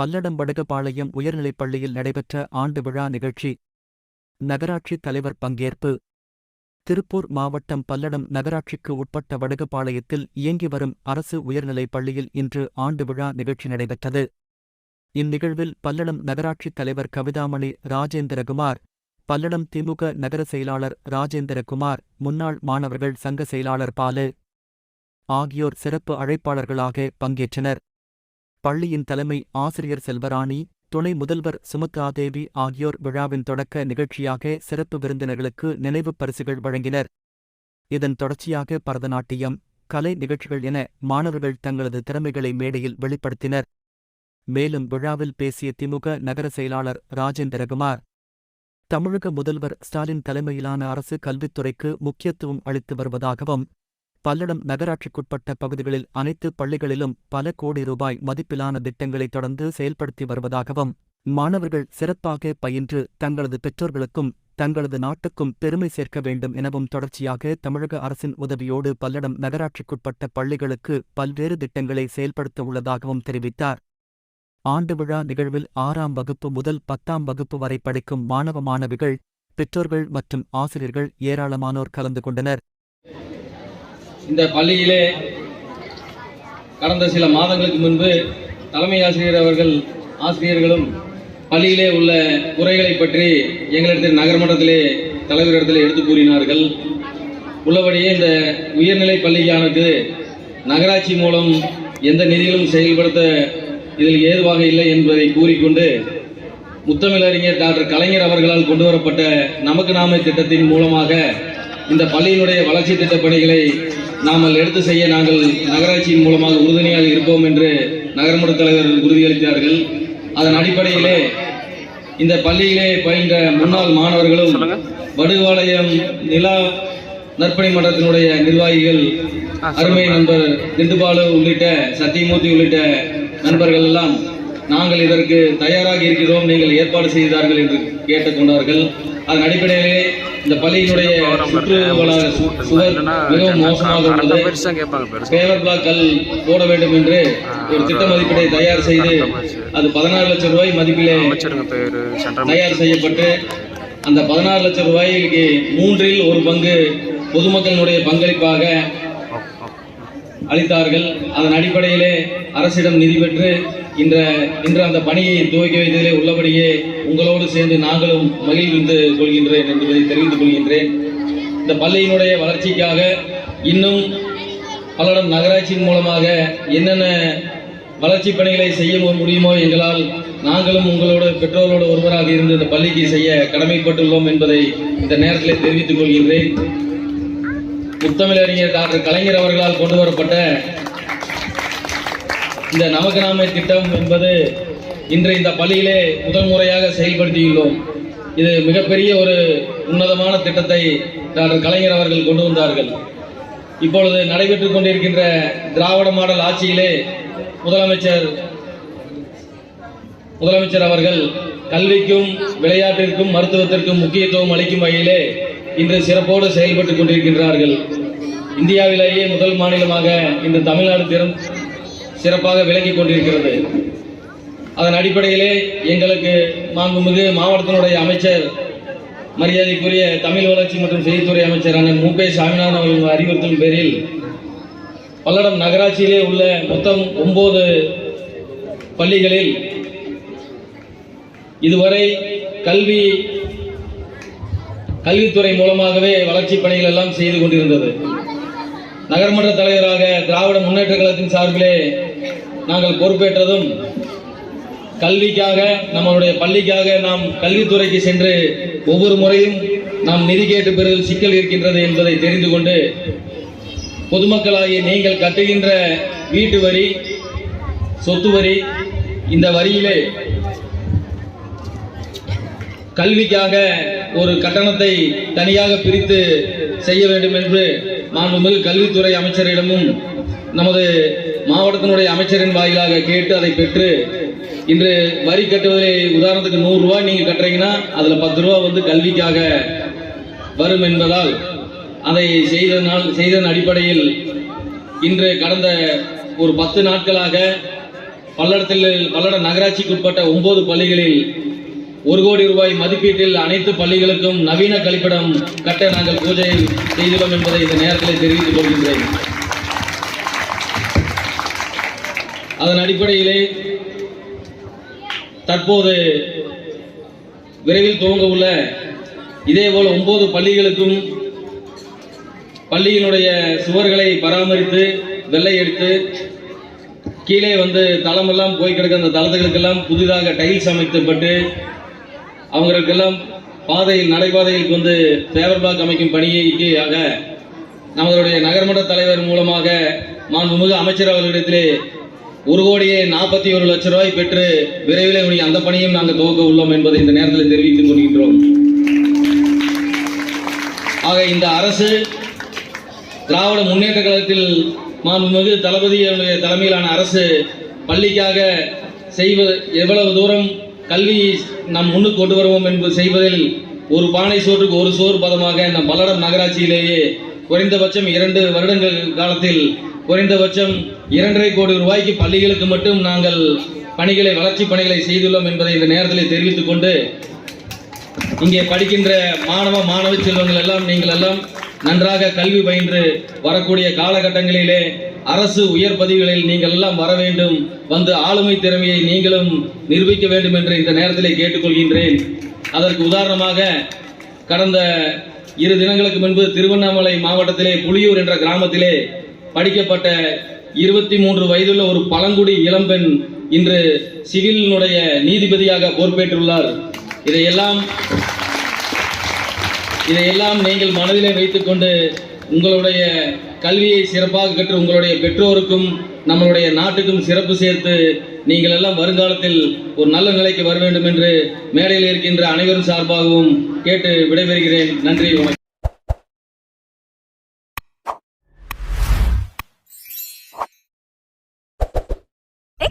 பல்லடம் உயர்நிலைப்பள்ளியில் உயர்நிலைப் பள்ளியில் நடைபெற்ற ஆண்டு விழா நிகழ்ச்சி. நகராட்சி தலைவர் பங்கேற்பு. திருப்பூர் மாவட்டம் பல்லடம் நகராட்சிக்கு உட்பட்ட வடுகபாளையத்தில் இயங்கி வரும் அரசு உயர்நிலைப் பள்ளியில் இன்று ஆண்டு விழா நிகழ்ச்சி நடைபெற்றது. இந்நிகழ்வில் பல்லடம் நகராட்சித் தலைவர் கவிதாமணி ராஜேந்திரகுமார் பல்லடம் திமுக நகர செயலாளர் ராஜேந்திரகுமார் முன்னாள் மாணவர்கள் சங்க செயலாளர் பாலு ஆகியோர் சிறப்பு அழைப்பாளர்களாக பங்கேற்றனர். பள்ளியின் தலைமை ஆசிரியர் செல்வராணி துணை முதல்வர் சுமித்ராதேவி ஆகியோர் விழாவின் தொடக்க நிகழ்ச்சியாக சிறப்பு விருந்தினர்களுக்கு நினைவுப் பரிசுகள் வழங்கினர். இதன் தொடர்ச்சியாக பரதநாட்டியம் கலை நிகழ்ச்சிகள் என மாணவர்கள் தங்களது திறமைகளை மேடையில் வெளிப்படுத்தினர். மேலும் விழாவில் பேசிய திமுக நகர செயலாளர் ராஜேந்திரகுமார் தமிழக முதல்வர் ஸ்டாலின் தலைமையிலான அரசு கல்வித்துறைக்கு முக்கியத்துவம் அளித்து வருவதாகவும் பல்லடம் நகராட்சிக்குட்பட்ட பகுதிகளில் அனைத்து பள்ளிகளிலும் பல கோடி ரூபாய் மதிப்பிலான திட்டங்களை தொடர்ந்து செயல்படுத்தி வருவதாகவும் மாணவர்கள் சிறப்பாக பயின்று தங்களது பெற்றோர்களுக்கும் தங்களது நாட்டுக்கும் பெருமை சேர்க்க வேண்டும் எனவும் தொடர்ச்சியாக தமிழக அரசின் உதவியோடு பல்லடம் நகராட்சிக்குட்பட்ட பள்ளிகளுக்கு பல்வேறு திட்டங்களை செயல்படுத்த உள்ளதாகவும் தெரிவித்தார். ஆண்டு விழா நிகழ்வில் ஆறாம் வகுப்பு முதல் பத்தாம் வகுப்பு வரை படிக்கும் மாணவ மாணவிகள் பெற்றோர்கள் மற்றும் ஆசிரியர்கள் ஏராளமானோர் கலந்து கொண்டனர். இந்த பள்ளியிலே கடந்த சில மாதங்களுக்கு முன்பு தலைமை ஆசிரியர் அவர்கள் ஆசிரியர்களும் பள்ளியிலே உள்ள குறைகளை பற்றி எங்களிடத்தில் நகர்மன்றத்திலே தலைவரிடத்தில் எடுத்து கூறினார்கள். உள்ளபடியே இந்த உயர்நிலை பள்ளியானது நகராட்சி மூலம் எந்த நிதியிலும் செயல்படுத்த இதில் ஏதுவாக இல்லை என்பதை கூறிக்கொண்டு முத்தமிழறிஞர் டாக்டர் கலைஞர் அவர்களால் கொண்டு வரப்பட்ட நமக்கு நாமே திட்டத்தின் மூலமாக இந்த பள்ளியினுடைய வளர்ச்சி திட்ட பணிகளை நாமல் எடுத்து செய்ய நாங்கள் நகராட்சியின் மூலமாக உறுதுணையாக இருப்போம் என்று நகர்மன்ற தலைவர் உறுதியளித்தார்கள். அதன் அடிப்படையிலே இந்த பள்ளியிலே பயின்ற முன்னாள் மாணவர்களும் வடுவாளையம் நிலா நற்பணி மன்றத்தினுடைய நிர்வாகிகள் அருமை நண்பர் திண்டுபாலு உள்ளிட்ட சத்தியமூர்த்தி உள்ளிட்ட நண்பர்கள் எல்லாம் நாங்கள் இதற்கு தயாராக இருக்கிறோம். நீங்கள் ஏற்பாடு செய்தார்கள் என்று கேட்டுக்கொண்டார்கள். அதன் அடிப்படையிலே இந்த பள்ளியினுடைய சுற்றுவள சு- சுவர் மிகவும் மோசமாக உள்ளது. பேவர் பிளாக் கல் போட வேண்டும் என்று ஒரு திட்ட மதிப்பீட்டை தயார் செய்து அது பதினாறு லட்சம் ரூபாய் மதிப்பிலே தயார் செய்யப்பட்டு அந்த பதினாறு லட்சம் ரூபாய்க்கு மூன்றில் ஒரு பங்கு பொதுமக்களினுடைய பங்களிப்பாக அளித்தார்கள். அதன் அடிப்படையிலே அரசிடம் நிதி பெற்று இன்ற இன்று அந்த பணியை துவக்கி வைத்ததிலே உள்ளபடியே உங்களோடு சேர்ந்து நாங்களும் மகிழ்ந்து கொள்கின்றேன் என்பதை தெரிவித்துக் கொள்கின்றேன். இந்த பள்ளியினுடைய வளர்ச்சிக்காக இன்னும் பல்லடம் நகராட்சியின் மூலமாக என்னென்ன வளர்ச்சி பணிகளை செய்ய முடியுமோ எங்களால் நாங்களும் உங்களோட பெற்றோரோடு ஒருவராக இருந்து இந்த பள்ளிக்கு செய்ய கடமைப்பட்டுள்ளோம் என்பதை இந்த நேரத்தில் தெரிவித்துக் கொள்கின்றேன். முத்தமிழறிஞர் டாக்டர் கலைஞர் அவர்களால் கொண்டு வரப்பட்ட இந்த நமக்கு நாமே திட்டம் என்பது இன்று இந்த பள்ளியிலே முதல் முறையாக செயல்படுத்தியுள்ளோம். இது மிகப்பெரிய ஒரு உன்னதமான திட்டத்தை டாக்டர் கலைஞர் அவர்கள் கொண்டு வந்தார்கள். இப்பொழுது நடைபெற்றுக் கொண்டிருக்கின்ற திராவிட மாடல் ஆட்சியிலே முதலமைச்சர் முதலமைச்சர் அவர்கள் கல்விக்கும் விளையாட்டிற்கும் மருத்துவத்திற்கும் முக்கியத்துவம் அளிக்கும் வகையிலே இன்று சிறப்போடு செயல்பட்டுக் கொண்டிருக்கின்றார்கள். இந்தியாவிலேயே முதல் மாநிலமாக இன்று தமிழ்நாடு திறம் சிறப்பாக விளங்கிக் கொண்டிருக்கிறது. அதன் அடிப்படையிலே எங்களுக்கு மாண்புமிகு மாவட்டத்தினுடைய அமைச்சர் மரியாதைக்குரிய தமிழ் வளர்ச்சி மற்றும் செய்தித்துறை அமைச்சர் அண்ணன் மூப்பே சாமிநாதன் அவர்களின் அறிவுறுத்தல் பேரில் பல்லடம் நகராட்சியிலே உள்ள மொத்தம் ஒன்பது பள்ளிகளில் இதுவரை கல்வி கல்வித்துறை மூலமாகவே வளர்ச்சி பணிகள் எல்லாம் செய்து கொண்டிருந்தது. நகர்மன்ற தலைவராக திராவிட முன்னேற்ற கழகத்தின் சார்பிலே நாங்கள் பொறுப்பேற்றதும் கல்விக்காக நம்மளுடைய பள்ளிக்காக நாம் கல்வித்துறைக்கு சென்று ஒவ்வொரு முறையும் நாம் நிதி கேட்டு பெறுவதில் சிக்கல் இருக்கின்றது என்பதை தெரிந்து கொண்டு பொதுமக்களாகிய நீங்கள் கட்டுகின்ற வீட்டு வரி சொத்து வரி இந்த வரியிலே கல்விக்காக ஒரு கட்டணத்தை தனியாக பிரித்து செய்ய வேண்டும் என்று மாண்புமிகு கல்வித்துறை அமைச்சரிடமும் நமது மாவட்டத்தினுடைய அமைச்சரின் வாயிலாக கேட்டு அதை பெற்று இன்று வரி கட்டுவதிலே உதாரணத்துக்கு நூறு ரூபாய் நீங்க கட்டுறீங்கன்னா அதில் பத்து ரூபா வந்து கல்விக்காக வரும் என்பதால் அதை செய்தனால் செய்ததன் அடிப்படையில் இன்று கடந்த ஒரு பத்து நாட்களாக பல்லடத்தில் பல்லட நகராட்சிக்குட்பட்ட ஒன்பது பள்ளிகளில் ஒரு கோடி ரூபாய் மதிப்பீட்டில் அனைத்து பள்ளிகளுக்கும் நவீன கழிப்பிடம் கட்ட நாங்கள் பூஜை செய்துள்ளோம் என்பதை இந்த நேரத்தில் தெரிவித்துக் கொள்கின்றேன். அதன் அடிப்படையிலே தற்போது விரைவில் துவங்க உள்ள இதேபோல் ஒன்பது பள்ளிகளுக்கும் பள்ளியினுடைய சுவர்களை பராமரித்து வெள்ளை எடுத்து கீழே வந்து தளமெல்லாம் போய் கிடக்க அந்த தளத்துகளுக்கெல்லாம் புதிதாக டைல்ஸ் அமைக்கப்பட்டு அவங்களுக்கெல்லாம் பாதையில் நடைபாதையில் வந்து ஃபேவர் பிளாக் அமைக்கும் பணியாக நம்மளுடைய நகர்மன்ற தலைவர் மூலமாக மாண்புமிகு அமைச்சர் அவர்களிடத்திலே ஒரு கோடியே நாற்பத்தி ஒரு லட்சம் ரூபாய் பெற்று விரைவில் உடைய அந்த பணியும் நாங்கள் துவக்க உள்ளோம் என்பதை இந்த நேரத்தில் தெரிவித்துக் கொள்கின்றோம். ஆக இந்த அரசு திராவிட முன்னேற்ற கழகத்தில் மாண்புமிகு தளபதியுடைய தலைமையிலான அரசு பள்ளிக்காக செய்வது எவ்வளவு தூரம் கல்வி நம் முன்னுக்கு கொண்டு வருவோம் என்பது செய்வதில் ஒரு பானை சோற்றுக்கு ஒரு சோறு பதமாக நம் பல்லடம் நகராட்சியிலேயே குறைந்தபட்சம் இரண்டு வருடங்கள் காலத்தில் குறைந்தபட்சம் இரண்டரை கோடி ரூபாய்க்கு பள்ளிகளுக்கு மட்டும் நாங்கள் பணிகளை வளர்ச்சி பணிகளை செய்துள்ளோம் என்பதை இந்த நேரத்தில் தெரிவித்துக் கொண்டு இங்கே படிக்கின்ற மாணவ மாணவ செல்வங்கள் எல்லாம் நீங்கள் எல்லாம் நன்றாக கல்வி பயின்று வரக்கூடிய காலகட்டங்களிலே அரசு உயர் பதவிகளில் நீங்கள் எல்லாம் வர வேண்டும். வந்து ஆளுமை திறமையை நீங்களும் நிரூபிக்க வேண்டும் என்று இந்த நேரத்தில் கேட்டுக்கொள்கின்றேன். அதற்கு உதாரணமாக கடந்த இரு தினங்களுக்கு முன்பு திருவண்ணாமலை மாவட்டத்திலே புலியூர் என்ற கிராமத்திலே படிக்கப்பட்ட இருபத்தி மூன்று வயதுள்ள ஒரு பழங்குடி இளம்பெண் இன்று சிவிலினுடைய நீதிபதியாக பொறுப்பேற்றுள்ளார். இதையெல்லாம் இதையெல்லாம் நீங்கள் மனதிலே வைத்துக்கொண்டு உங்களுடைய கல்வியை சிறப்பாக கற்று உங்களுடைய பெற்றோருக்கும் நம்மளுடைய நாட்டுக்கும் சிறப்பு சேர்த்து நீங்கள் எல்லாம் வருங்காலத்தில் ஒரு நல்ல நிலைக்கு வர வேண்டும் என்று மேடையில் இருக்கின்ற அனைவரும் சார்பாகவும் கேட்டு விடைபெறுகிறேன். நன்றி வணக்கம்.